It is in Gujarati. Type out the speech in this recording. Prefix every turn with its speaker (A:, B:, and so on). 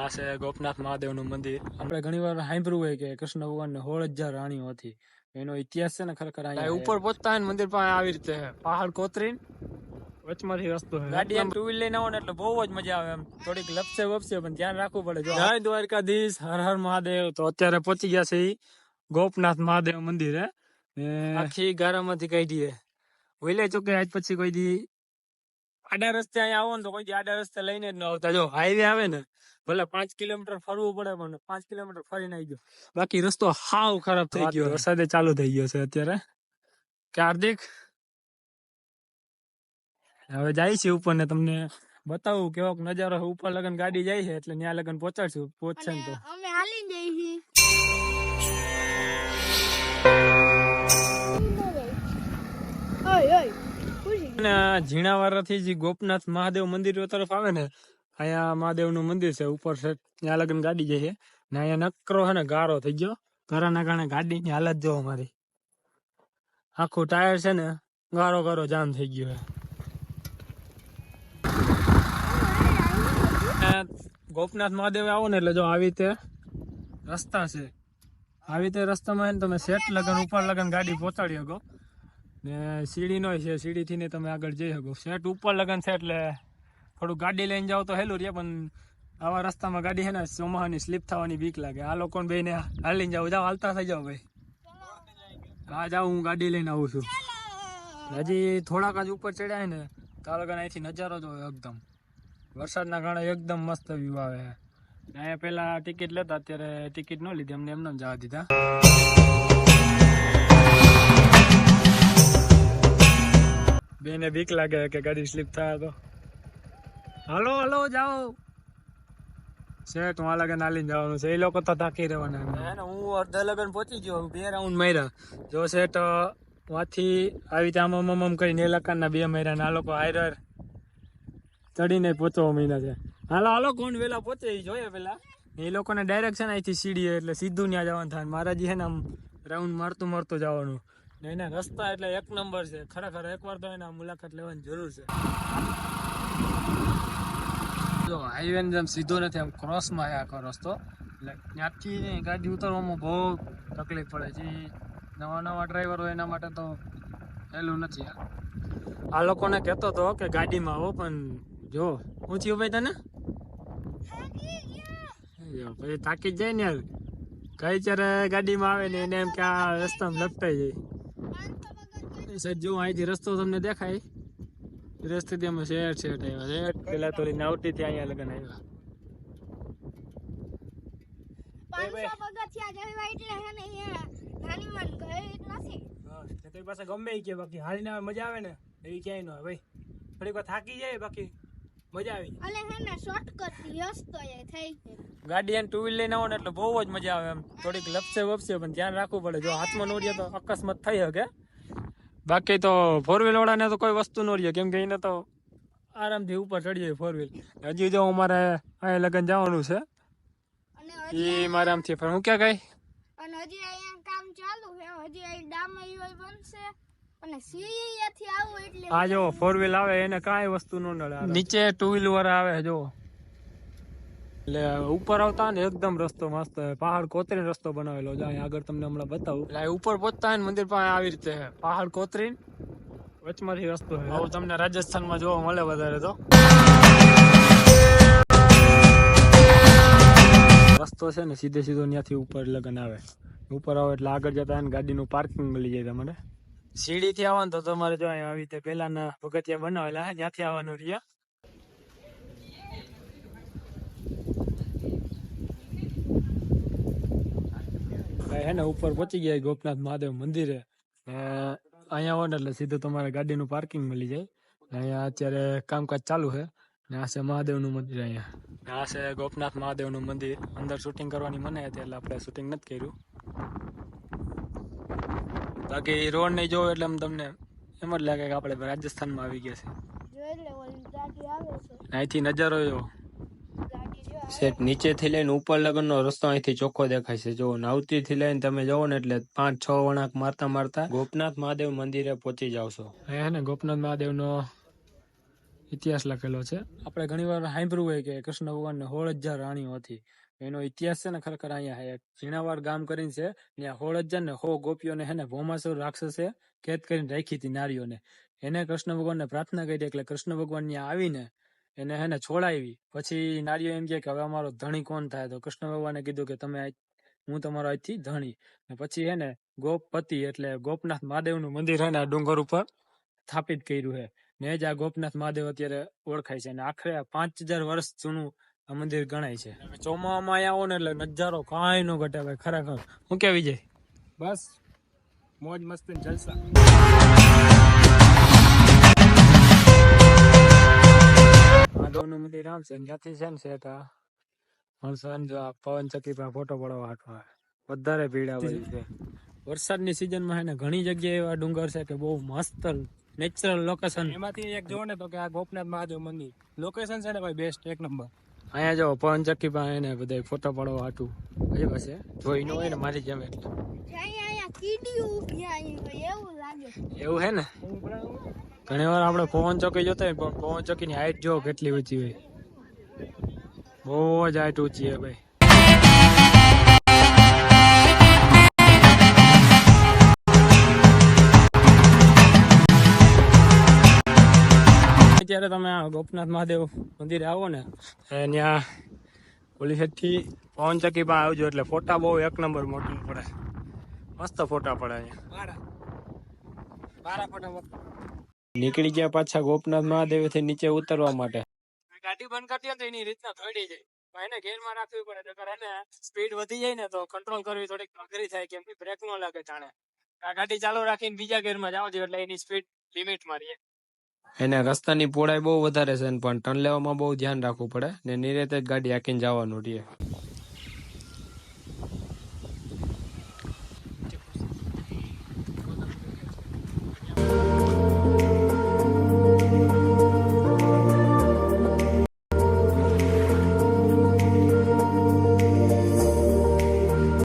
A: આ છે ગોપનાથ મહાદેવનું મંદિર. આપણે ઘણીવાર સાંભળ્યું હોય કે કૃષ્ણ ભગવાનને હોળ હજાર રાણીઓ હતી. એનો ઇતિહાસ છે ને ખરેખર ઉપર પહોંચતા હોય મંદિર પાસે આવી રીતે પહાડ કોતરીને વચમાંથી રસ્તો ગાડી એમ ટુ વ્હીલ લઈને આવો ને એટલે બહુ જ મજા આવે એમ. થોડીક લપસે વપસે પણ ધ્યાન રાખવું પડે. જો જય દ્વારકાધીશ હર હર મહાદેવ. તો અત્યારે પહોંચી ગયા છે ગોપનાથ મહાદેવ મંદિર. હે આખી ગારામાંથી કાઢીએ. ઓઈલે ચોકે આજ પછી કોઈ દી. આડા રસ્તે અહીંયા આવો ને તો કોઈ આડા રસ્તે લઈને જ ન આવતા. જો હાઈવે આવે ને ભલે પાંચ કિલોમીટર ફરવું પડે પણ પાંચ કિલોમીટર ફરીને આવી ગયો. બાકી રસ્તો હાવ ખરાબ થઈ ગયો. વરસાદે ચાલુ થઈ ગયો છે અત્યારે. કે હાર્દિક? હવે જાય છે ઉપર ને તમને બતાવું કેવો નજારો ઉપર લગન ગાડી જાય છે એટલે ત્યાં લગન પહોંચાડશું. પહોંચશે ને તો.
B: અમે હાલી જઈએ છીએ. ઓય ઓય.
A: અને ઝીણાવાડાથી જે ગોપનાથ મહાદેવ મંદિર તરફ આવે ને, અહીંયા મહાદેવનું મંદિર છે, ઉપર છે, ત્યાં લગન ગાડી જઈએ ને અહીંયા નકરો છે ને ગારો થઈ ગયો. ગારાના કારણે ગાડીની હાલત જો અમારી. આખું ટાયર છે ને, ગારો ગારો જામ થઈ ગયો ગોપનાથ મહાદેવ આવો ને એટલે જો આવી રીતે રસ્તા છે. આવી રીતે રસ્તામાં તમે સેટ લગન, ઉપર લગન ગાડી પહોંચાડી શકો. ને સીડી નો છે સીડી થી ને તમે આગળ જઈ શકો. સેટ ઉપર લગન છે એટલે થોડું ગાડી લઈને જાવ તો હેલું રે પણ આવા રસ્તામાં ગાડી છે ને, ચોમાહાની સ્લીપ થવાની બીક લાગે. આ લોકોને બેને હાલીને જાવ. જાવ, હાલતા થઈ જાઓ ભાઈ. હા, જાવ, હું ગાડી લઈને આવું છું. હજી થોડાક જ ઉપર ચડ્યા ને, તો આ અહીંથી નજારો જોયો એકદમ. વરસાદના કારણે એકદમ મસ્ત વ્યૂ આવે અહીંયા પેલા ટિકિટ લેતા, અત્યારે ટિકિટ ન લીધી, અમને એમને જવા દીધા. બેને બીક લાગે કે ગાડી સ્લીપ થાય તો. હાલો હાલો, જાઓ. શેઠ આ લાગે નાલીને જવાનું છે. એ લોકો તો થાકી રહેવાના હું અડધા લગન પહોંચી ગયો. બે રાઉન્ડ માર્યા. જો તો વાથી આવી રીતે આમ આમ કરીને એ લકાનના બે માર્યા આ લોકો આયરર ચડીને પહોંચવા મહિના છે. હાલો હાલો, કોણ વેલા પહોંચે એ જોઈએ પેલા. એ લોકોને ડાયરેક્શન અહીંથી સીડીએ એટલે સીધું ત્યાં જવાનું થાય મારાજી છે ને આમ રાઉન્ડ મારતું મારતું જવાનું. ને એના રસ્તા એટલે એક નંબર છે. ખરેખર એકવાર તો એના મુલાકાત લેવાની જરૂર છે. જો હાઈવે જેમ સીધો નથી, આમ ક્રોસમાં છે આખો રસ્તો. એટલે ત્યાંથી ગાડી ઉતરવામાં બહુ તકલીફ પડે છે. નવા નવા ડ્રાઈવર એના માટે તો પહેલું નથી આ. લોકોને કહેતો હતો કે ગાડીમાં આવો, પણ જો ઊંચી ઉભાઈ તને? પછી જ જાય ને કઈ ચારે ગાડીમાં આવે ને એને એમ કે આ રસ્તામાં લપટાઈ જાય. સાહેબ જો અહીંથી રસ્તો તમને દેખાય રસ્તેથી અમે શેર શેઠ આવ્યા શેઠ પેલા તો નાવટી થી અહીંયા લગન આવ્યા
B: ને
A: ગમે ઈ કે બાકી હાલીને આવે મજા આવે ને એવી ક્યાંય ન હોય ભાઈ. થોડીક વાર થાકી જાય બાકી મજા આવી
B: અને હે ને શોર્ટકટ રસ્તો એ થઈ
A: ગાડી એને ટુ વ્હીલ લઈને આવો ને એટલે બહુ જ મજા આવે એમ. થોડીક લપસે વપસે પણ ધ્યાન રાખવું પડે. જો હાથમાં નો તો અકસ્માત થઈ શકે. બાકી તો ફોર વ્હીલ વાળાને તો કોઈ વસ્તુ ન રહીએ કેમ કે એને તો આરામથી ઉપર ચડી જાય ફોર વ્હીલ હજી જો અમારે અહીંયા લગન જવાનું છે એ મારે આમથી પણ હું ક્યાં ગઈ?
B: અને હજી અહીંયા કામ ચાલુ છે હજી અહીં ડામર બનશે અને સીડીએથી આવું એટલે
A: આ જો ફોર વ્હીલ આવે એને કાંઈ વસ્તુ નો નડે નીચે ટુ વ્હીલ વાળા આવે જો એટલે ઉપર આવતા ને એકદમ રસ્તો મસ્ત, પહાડ કોતરીને રસ્તો બનાવેલો. છે અહીંયા આગળ તમને હમણાં બતાવું. એટલે ઉપર પહોંચતા ને મંદિર પાસે આવી રીતે પહાડ કોતરીને વચમાંથી રસ્તો હવે તમને રાજસ્થાનમાં જોવા મળે વધારે તો. રસ્તો છે ને સીધે સીધો ત્યાંથી ઉપર લગન આવે. ઉપર આવે એટલે આગળ જતા ને ગાડીનું પાર્કિંગ મળી જાય તમને. સીડીથી આવવાનું તો તમારે જો આવી રીતે પેલાના પગથિયા બનાવેલા ત્યાંથી આવવાનું રહ્યા. હે ને ઉપર પહોંચી ગયા ગોપનાથ મહાદેવ મંદિરે. ને અહીંયા હોય ને એટલે સીધું તમારે ગાડીનું પાર્કિંગ મળી જાય. અહીંયા અત્યારે કામકાજ ચાલુ છે. ને આ છે મહાદેવનું મંદિર અહીંયા. આ છે ગોપનાથ મહાદેવનું મંદિર. અંદર શૂટિંગ કરવાની મને હતી એટલે આપણે શૂટિંગ નથી કર્યું. બાકી રોડ નહીં જોવો એટલે તમને એમ જ લાગે કે આપણે રાજસ્થાનમાં આવી ગયા છે. અહીંથી નજારો એવો.
C: સેટ નીચેથી લઈને ઉપર લગનનો રસ્તો અહીંથી ચોખ્ખો દેખાય છે. જો નાવતીથી લઈને તમે જાઓ ને એટલે પાંચ છ વણાક મારતા મારતા ગોપનાથ મહાદેવ મંદિરે પહોંચી જાવશો
A: અહીંયા છે ને ગોપનાથ મહાદેવનો ઇતિહાસ લખેલો છે. આપણે ઘણીવાર સાંભળ્યું હોય કે કૃષ્ણ ભગવાનને હોળ હજાર રાણીઓ હતી. એનો ઇતિહાસ છે ને ખરેખર અહીંયા એક ઝીણાવાડ ગામ કરીને છે ત્યાં હજાર ને હો ગોપીઓને હે ને ભોમાસુર રાક્ષસે કેદ કરીને રાખી હતી નારીઓને. એને કૃષ્ણ ભગવાનને પ્રાર્થના કરી એટલે કૃષ્ણ ભગવાન ત્યાં આવીને એને હે છોડાવી પછી નારીઓ એમ કે હવે અમારો ધણી કોણ થાય? તો કૃષ્ણ ભગવાને કીધું કે તમે હું તમારો આજથી ધણી. ને પછી હે ને ગોપપતિ એટલે ગોપનાથ મહાદેવનું મંદિર હે ને ડુંગર ઉપર સ્થાપિત કર્યું છે ને જ આ ગોપનાથ મહાદેવ અત્યારે ઓળખાય છે. અને આખરે પાંચ હજાર વર્ષ જૂનું આ મંદિર ગણાય છે. ચોમામાં આવો ને એટલે નજારો કાંઈ નો ઘટે ભાઈ, ખરેખર. હું કે વિજય?
D: બસ, મોજ મસ્તી જલસા.
A: મહાદેવનું મંદિર ને ત્યાંથી છે ને શેઠ આ જો આ પવન ચક્કી પર ફોટો પડવા હાટવા. વધારે ભીડ આવે છે. વરસાદની સિઝનમાં માં ને ઘણી જગ્યાએ એવા ડુંગર છે કે બહુ મસ્ત નેચરલ લોકેશન
D: એમાંથી એક જોવો ને તો કે આ ગોપનાથ મહાદેવ મંદિર. લોકેશન છે ને ભાઈ બેસ્ટ એક નંબર
A: અહીંયા જો પવન ચક્કી પાસે એને બધા ફોટો પડવા હાટું. એ પાસે જોઈ ન હોય ને મારી જેમ એટલે.
B: અહીંયા અહીંયા કીડીઓ ઊભી અહીં હોય એવું લાગે.
A: એવું હે ને? ઘણી વાર આપણે પવન ચોકી જોતા પણ પવન ચોકી ની હાઈટ જો કેટલી ઊંચી હોય. બહુ જ હાઈટ ઊંચી હોય ભાઈ. અત્યારે તમે આ ગોપનાથ મહાદેવ મંદિરે આવો ને ત્યાં પોલીસથી પવન ચક્કી પણ આવજો એટલે ફોટા બહુ એક નંબર મોટું પડે. મસ્ત ફોટા પડે અહીંયા.
C: નીકળી ગયા પાછા ગોપનાથ મહાદેવથી નીચે ઉતરવા માટે.
A: ગાડી બંધ કરતી તો એની રીતના થોડી જાય એને ગેરમાં રાખવી પડે. નકર એને સ્પીડ વધી જાય ને તો કંટ્રોલ કરવી થોડીક અઘરી થાય કેમ કે બ્રેક નો લાગે જાણે આ ગાડી ચાલુ રાખીને બીજા ગેરમાં જાવ જોઈએ એટલે એની સ્પીડ લિમિટ મારીએ.
C: એને રસ્તાની પહોળાઈ બહુ વધારે છે પણ ટર્ન લેવામાં બહુ ધ્યાન રાખવું પડે ને નિરેતે જ ગાડી હાંકીને જવાનું રહે